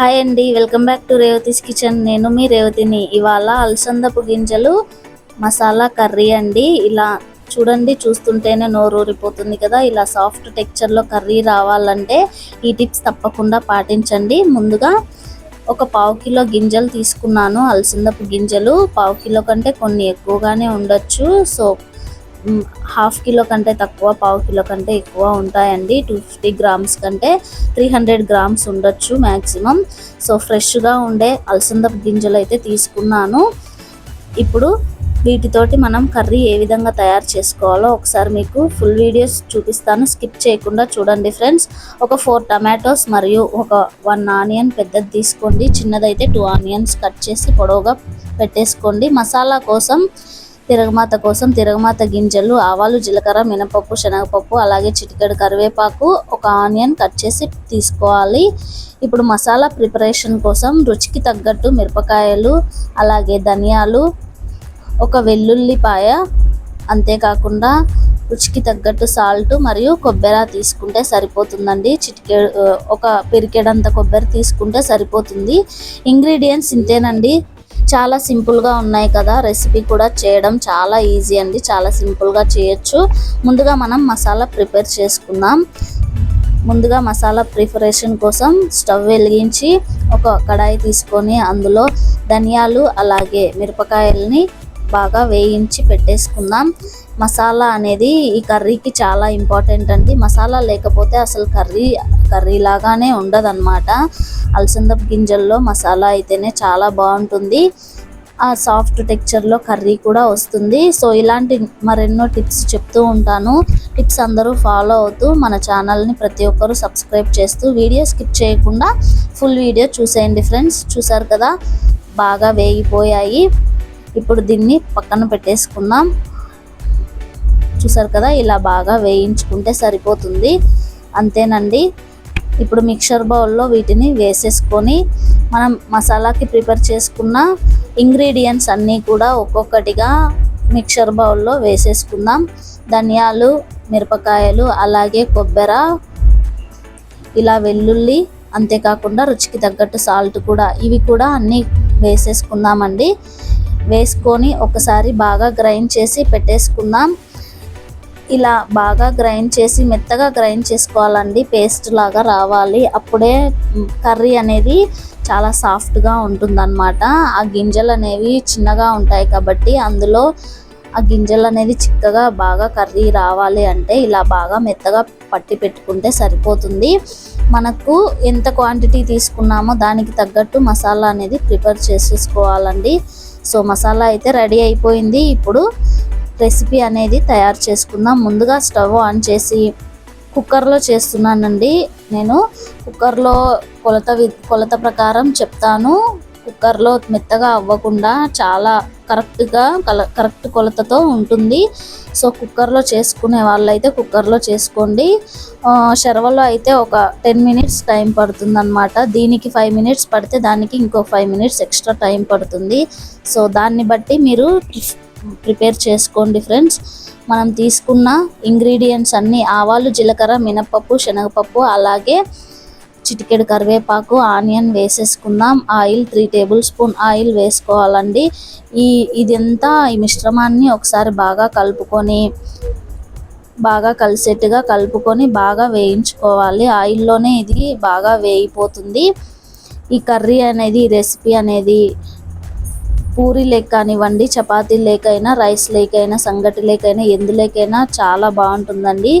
Hi అండి welcome back to Revathi's kitchen. నేను మీ రేవతిని. ఇవాళ అలసందపు గింజలు మసాలా కర్రీ అండి. ఇలా చూడండి చూస్తుంటేనే నోరు ఊరిపోతుంది కదా. ఇలా సాఫ్ట్ టెక్చర్లో కర్రీ రావాలంటే ఈ టిప్స్ తప్పకుండా పాటించండి. ముందుగా ఒక పావు కిలో గింజలు తీసుకున్నాను అలసందపు గింజలు. పావు కిలో కంటే కొన్ని ఎక్కువగానే ఉండొచ్చు. సో హాఫ్ కిలో కంటే తక్కువ పావు కిలో కంటే ఎక్కువ ఉంటాయండి. టూ ఫిఫ్టీ గ్రామ్స్ కంటే త్రీ హండ్రెడ్ గ్రామ్స్ ఉండొచ్చు మ్యాక్సిమం సో ఫ్రెష్గా ఉండే అలసంద గింజలు అయితే తీసుకున్నాను. ఇప్పుడు వీటితోటి మనం కర్రీ ఏ విధంగా తయారు చేసుకోవాలో ఒకసారి మీకు ఫుల్ వీడియోస్ చూపిస్తాను. స్కిప్ చేయకుండా చూడండి ఫ్రెండ్స్. ఒక ఫోర్ టమాటోస్ మరియు ఒక వన్ ఆనియన్ పెద్దది తీసుకోండి. చిన్నదైతే టూ ఆనియన్స్ కట్ చేసి పొడవుగా పెట్టేసుకోండి. మసాలా కోసం తిరగమాత కోసం తిరగమాత గింజలు ఆవాలు జీలకర్ర మినపప్పు శనగపప్పు అలాగే చిటికెడు కరివేపాకు ఒక ఆనియన్ కట్ చేసి తీసుకోవాలి. ఇప్పుడు మసాలా ప్రిపరేషన్ కోసం రుచికి తగ్గట్టు మిరపకాయలు అలాగే ధనియాలు ఒక వెల్లుల్లిపాయ అంతేకాకుండా రుచికి తగ్గట్టు సాల్ట్ మరియు కొబ్బరి తీసుకుంటే సరిపోతుందండి. చిటికే ఒక పెరికేడంత కొబ్బరి తీసుకుంటే సరిపోతుంది. ఇంగ్రీడియంట్స్ ఇంతేనండి. చాలా సింపుల్గా ఉన్నాయి కదా. రెసిపీ కూడా చేయడం చాలా ఈజీ అండి. చాలా సింపుల్గా చేయొచ్చు. ముందుగా మనం మసాలా ప్రిపేర్ చేసుకుందాం. ముందుగా మసాలా ప్రిపరేషన్ కోసం స్టవ్ వెలిగించి ఒక కడాయి తీసుకొని అందులో ధనియాలు అలాగే మిరపకాయలని బాగా వేయించి పెట్టేసుకుందాం. మసాలా అనేది ఈ కర్రీకి చాలా ఇంపార్టెంట్ అండి. మసాలా లేకపోతే అసలు కర్రీ కర్రీ లాగానే ఉండదన్నమాట. అలసందపు గింజల్లో మసాలా అయితేనే చాలా బాగుంటుంది. ఆ సాఫ్ట్ టెక్చర్లో కర్రీ కూడా వస్తుంది. సో ఇలాంటి మరెన్నో టిప్స్ చెప్తూ ఉంటాను. టిప్స్ అందరూ ఫాలో అవుతూ మన ఛానల్ని ప్రతి ఒక్కరూ సబ్స్క్రైబ్ చేస్తూ వీడియో స్కిప్ చేయకుండా ఫుల్ వీడియో చూసేయండి ఫ్రెండ్స్. చూసారు కదా? బాగా వేగిపోయాయి. ఇప్పుడు దీన్ని పక్కన పెట్టేసుకుందాం. చూసారు కదా? ఇలా బాగా వేయించుకుంటే సరిపోతుంది. అంతేనండి. ఇప్పుడు మిక్సర్ బౌల్లో వీటిని వేసేసుకొని మనం మసాలాకి ప్రిపేర్ చేసుకున్న ఇంగ్రీడియంట్స్ అన్నీ కూడా ఒక్కొక్కటిగా మిక్సర్ బౌల్లో వేసేసుకుందాం. ధనియాలు మిరపకాయలు అలాగే కొబ్బెర ఇలా వెల్లుల్లి అంతేకాకుండా రుచికి తగ్గట్టు సాల్ట్ కూడా. ఇవి కూడా అన్నీ వేసేసుకుందామండి. వేసుకొని ఒకసారి బాగా గ్రైండ్ చేసి పెట్టేసుకుందాం. ఇలా బాగా గ్రైండ్ చేసి మెత్తగా గ్రైండ్ చేసుకోవాలండి. పేస్ట్ లాగా రావాలి. అప్పుడే కర్రీ అనేది చాలా సాఫ్ట్గా ఉంటుందన్నమాట. ఆ గింజలు అనేవి చిన్నగా ఉంటాయి కాబట్టి అందులో ఆ గింజలు అనేది చిక్కగా బాగా కర్రీ రావాలి అంటే ఇలా బాగా మెత్తగా పట్టి పెట్టుకుంటే సరిపోతుంది. మనకు ఎంత క్వాంటిటీ తీసుకున్నామో దానికి తగ్గట్టు మసాలా అనేది ప్రిపేర్ చేసేసుకోవాలండి. సో మసాలా అయితే రెడీ అయిపోయింది. ఇప్పుడు రెసిపీ అనేది తయారు చేసుకుందాం. ముందుగా స్టవ్ ఆన్ చేసి కుక్కర్లో చేస్తున్నానండి. నేను కుక్కర్లో కొలత వి కొలత ప్రకారం చెప్తాను. కుక్కర్లో మెత్తగా అవ్వకుండా చాలా కరెక్ట్గా కల కరెక్ట్ కొలతతో ఉంటుంది. సో కుక్కర్లో చేసుకునే వాళ్ళైతే కుక్కర్లో చేసుకోండి. షర్వలో అయితే ఒక టెన్ మినిట్స్ టైం పడుతుంది అనమాట దీనికి ఫైవ్ మినిట్స్ పడితే దానికి ఇంకో ఫైవ్ మినిట్స్ ఎక్స్ట్రా టైం పడుతుంది. సో దాన్ని బట్టి మీరు ప్రిపేర్ చేసుకోండి ఫ్రెండ్స్. మనం తీసుకున్న ఇంగ్రీడియంట్స్ అన్నీ ఆవాలు జీలకర్ర మినపప్పు శనగపప్పు అలాగే చిటికెడు కరివేపాకు ఆనియన్ వేసేసుకుందాం. Oil three tablespoon oil వేసుకోవాలండి. ఈ ఇదంతా ఈ మిశ్రమాన్ని ఒకసారి బాగా కలుపుకొని బాగా కలిసేట్టుగా కలుపుకొని బాగా వేయించుకోవాలి. ఆయిల్లోనే ఇది బాగా వేయిపోతుంది. ఈ కర్రీ అనేది రెసిపీ అనేది పూరి లేక్ కానివ్వండి చపాతీ లేకైనా రైస్ లేకైనా సంగటి లేకైనా ఎందు లేకైనా చాలా బాగుంటుందండి.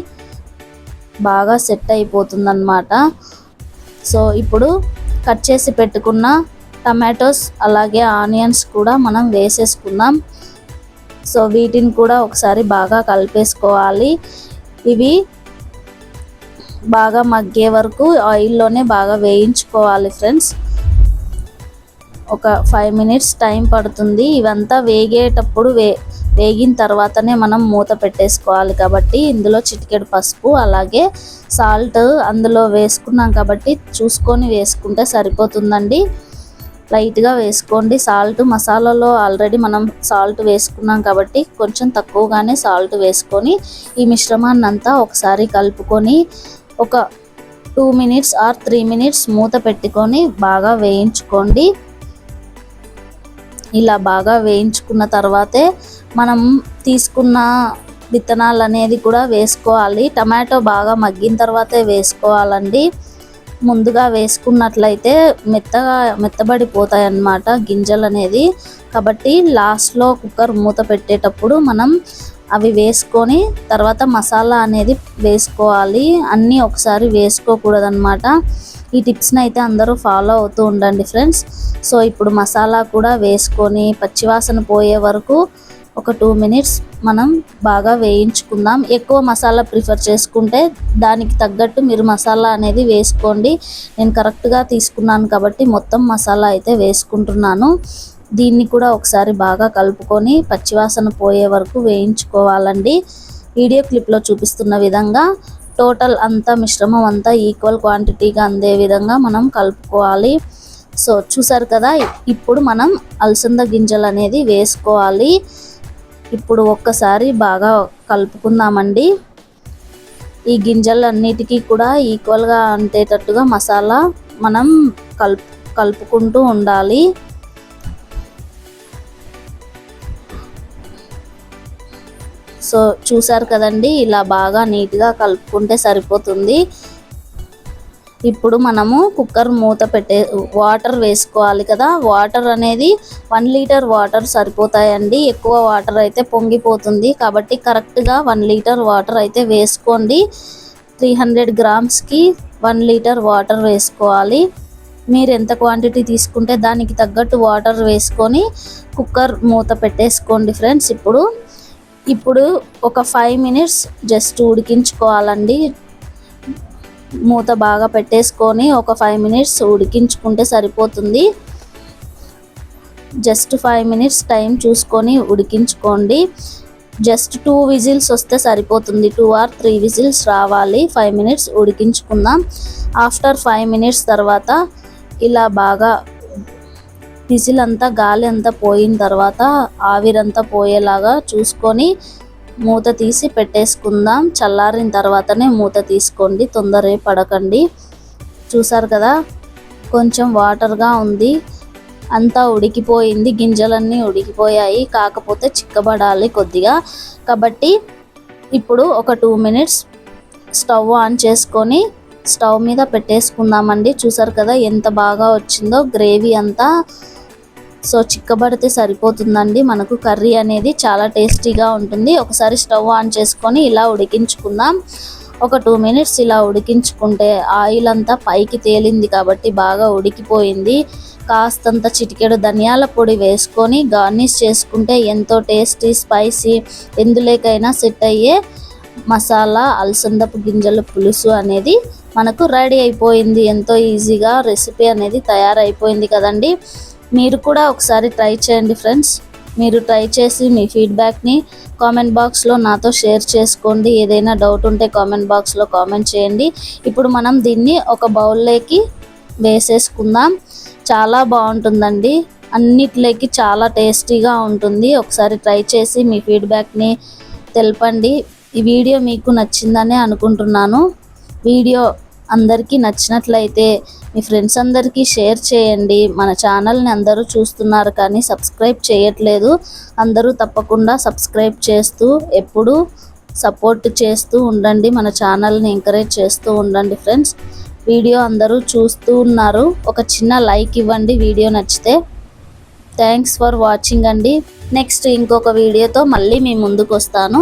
బాగా సెట్ అయిపోతుందన్నమాట. సో ఇప్పుడు కట్ చేసి పెట్టుకున్న టమాటోస్ అలాగే ఆనియన్స్ కూడా మనం వేసేసుకుందాం. సో వీటిని కూడా ఒకసారి బాగా కలిపేసుకోవాలి. ఇవి బాగా మగ్గే వరకు ఆయిల్లోనే బాగా వేయించుకోవాలి ఫ్రెండ్స్. ఒక ఫైవ్ మినిట్స్ టైం పడుతుంది. ఇవంతా వేగేటప్పుడు వే వేగిన తర్వాతనే మనం మూత పెట్టేసుకోవాలి కాబట్టి ఇందులో చిటికెడు పసుపు అలాగే సాల్ట్ అందులో వేసుకున్నాం కాబట్టి చూసుకొని వేసుకుంటే సరిపోతుందండి. లైట్గా వేసుకోండి. సాల్ట్ మసాలాలో ఆల్రెడీ మనం సాల్ట్ వేసుకున్నాం కాబట్టి కొంచెం తక్కువగానే సాల్ట్ వేసుకొని ఈ మిశ్రమాన్ని అంతా ఒకసారి కలుపుకొని ఒక two minutes or three minutes మూత పెట్టుకొని బాగా వేయించుకోండి. ఇలా బాగా వేయించుకున్న తర్వాతే మనం తీసుకున్న విత్తనాలు అనేది కూడా వేసుకోవాలి. టమాటో బాగా మగ్గిన తర్వాతే వేసుకోవాలండి. ముందుగా వేసుకున్నట్లయితే మెత్తగా మెత్తబడిపోతాయి అన్నమాట గింజలు అనేది. కాబట్టి లాస్ట్లో కుక్కర్ మూత పెట్టేటప్పుడు మనం అవి వేసుకొని తర్వాత మసాలా అనేది వేసుకోవాలి. అన్నీ ఒకసారి వేసుకోకూడదన్నమాట. ఈ టిప్స్ని అయితే అందరూ ఫాలో అవుతూ ఉండండి ఫ్రెండ్స్ సో ఇప్పుడు మసాలా కూడా వేసుకొని పచ్చివాసన పోయే వరకు ఒక టూ మినిట్స్ మనం బాగా వేయించుకుందాం. ఎక్కువ మసాలా ప్రిఫర్ చేసుకుంటే దానికి తగ్గట్టు మీరు మసాలా అనేది వేసుకోండి. నేను కరెక్ట్గా తీసుకున్నాను కాబట్టి మొత్తం మసాలా అయితే వేసుకుంటున్నాను. దీన్ని కూడా ఒకసారి బాగా కలుపుకొని పచ్చివాసన పోయే వరకు వేయించుకోవాలండి. వీడియో క్లిప్లో చూపిస్తున్న విధంగా టోటల్ అంతా మిశ్రమం అంతా ఈక్వల్ క్వాంటిటీగా అందే విధంగా మనం కలుపుకోవాలి. సో చూసారు కదా ఇప్పుడు మనం అలసంద గింజలు అనేది వేసుకోవాలి. ఇప్పుడు ఒక్కసారి బాగా కలుపుకుందామండి. ఈ గింజలన్నిటికీ కూడా ఈక్వల్గా అంటేటట్టుగా మసాలా మనం కలుపు కలుపుకుంటూ ఉండాలి. సో చూసారు కదండి ఇలా బాగా నీట్గా కలుపుకుంటే సరిపోతుంది. ఇప్పుడు మనము కుక్కర్ మూత పెట్టే వాటర్ వేసుకోవాలి కదా వాటర్ అనేది వన్ లీటర్ వాటర్ సరిపోతాయండి. ఎక్కువ వాటర్ అయితే పొంగిపోతుంది. కాబట్టి కరెక్ట్గా వన్ లీటర్ వాటర్ అయితే వేసుకోండి. త్రీ హండ్రెడ్ గ్రామ్స్కి వన్ లీటర్ వాటర్ వేసుకోవాలి. మీరు ఎంత క్వాంటిటీ తీసుకుంటే దానికి తగ్గట్టు వాటర్ వేసుకొని కుక్కర్ మూత పెట్టేసుకోండి ఫ్రెండ్స్. ఇప్పుడు ఇప్పుడు ఒక ఫైవ్ మినిట్స్ జస్ట్ ఉడికించుకోవాలండి. మూత బాగా పెట్టేసుకొని ఒక ఫైవ్ మినిట్స్ ఉడికించుకుంటే సరిపోతుంది. జస్ట్ ఫైవ్ మినిట్స్ టైం చూసుకొని ఉడికించుకోండి. జస్ట్ టూ విజిల్స్ వస్తే సరిపోతుంది. టూ ఆర్ త్రీ విజిల్స్ రావాలి. ఫైవ్ మినిట్స్ ఉడికించుకుందాం. ఆఫ్టర్ ఫైవ్ మినిట్స్ తర్వాత ఇలా బాగా విజిల్ అంతా గాలి అంతా పోయిన తర్వాత ఆవిరంతా పోయేలాగా చూసుకొని మూత తీసి పెట్టేసుకుందాం. చల్లారిన తర్వాతనే మూత తీసుకోండి. తొందరే పడకండి. చూసారు కదా? కొంచెం వాటర్గా ఉంది. అంతా ఉడికిపోయింది. గింజలన్నీ ఉడికిపోయాయి. కాకపోతే చిక్కబడాలి కొద్దిగా. కాబట్టి ఇప్పుడు ఒక టూ మినిట్స్ స్టవ్ ఆన్ చేసుకొని స్టవ్ మీద పెట్టేసుకుందామండి. చూసారు కదా? ఎంత బాగా వచ్చిందో. గ్రేవీ అంతా సో చిక్కబడితే సరిపోతుందండి. మనకు కర్రీ అనేది చాలా టేస్టీగా ఉంటుంది. ఒకసారి స్టవ్ ఆన్ చేసుకొని ఇలా ఉడికించుకుందాం. ఒక టూ మినిట్స్ ఇలా ఉడికించుకుంటే ఆయిల్ అంతా పైకి తేలింది కాబట్టి బాగా ఉడికిపోయింది. కాస్తంత చిటికెడు ధనియాల పొడి వేసుకొని గార్నిష్ చేసుకుంటే ఎంతో టేస్టీ స్పైసీ ఎందులోకైనా సెట్ అయ్యే మసాలా అలసందపు గింజల పులుసు అనేది మనకు రెడీ అయిపోయింది. ఎంతో ఈజీగా రెసిపీ అనేది తయారైపోయింది కదండి. మీరు కూడా ఒకసారి ట్రై చేయండి ఫ్రెండ్స్. మీరు ట్రై చేసి మీ ఫీడ్బ్యాక్ని కామెంట్ బాక్స్లో నాతో షేర్ చేసుకోండి. ఏదైనా డౌట్ ఉంటే కామెంట్ బాక్స్లో కామెంట్ చేయండి. ఇప్పుడు మనం దీన్ని ఒక బౌల్లోకి వేసేసుకుందాం. చాలా బాగుంటుందండి. అన్నిట్లోకి చాలా టేస్టీగా ఉంటుంది. ఒకసారి ట్రై చేసి మీ ఫీడ్బ్యాక్ని తెలపండి. ఈ వీడియో మీకు నచ్చిందని అనుకుంటున్నాను. వీడియో అందరికీ నచ్చినట్లయితే మీ ఫ్రెండ్స్ అందరికీ షేర్ చేయండి. మన ఛానల్ని అందరూ చూస్తున్నారు కానీ సబ్స్క్రైబ్ చేయట్లేదు. అందరూ తప్పకుండా సబ్స్క్రైబ్ చేస్తూ ఎప్పుడు సపోర్ట్ చేస్తూ ఉండండి. మన ఛానల్ని ఎంకరేజ్ చేస్తూ ఉండండి ఫ్రెండ్స్. వీడియో అందరూ చూస్తూ ఉన్నారు. ఒక చిన్న లైక్ ఇవ్వండి వీడియో నచ్చితే. థ్యాంక్స్ ఫర్ వాచింగ్ అండి. నెక్స్ట్ ఇంకొక వీడియోతో మళ్ళీ మీ ముందుకు వస్తాను.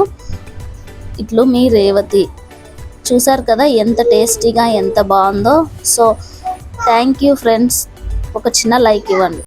ఇట్లు మీ రేవతి. చూసారు కదా ఎంత టేస్టీగా ఎంత బాగుందో. సో థ్యాంక్ యూ ఫ్రెండ్స్ ఒక చిన్న లైక్ ఇవ్వండి.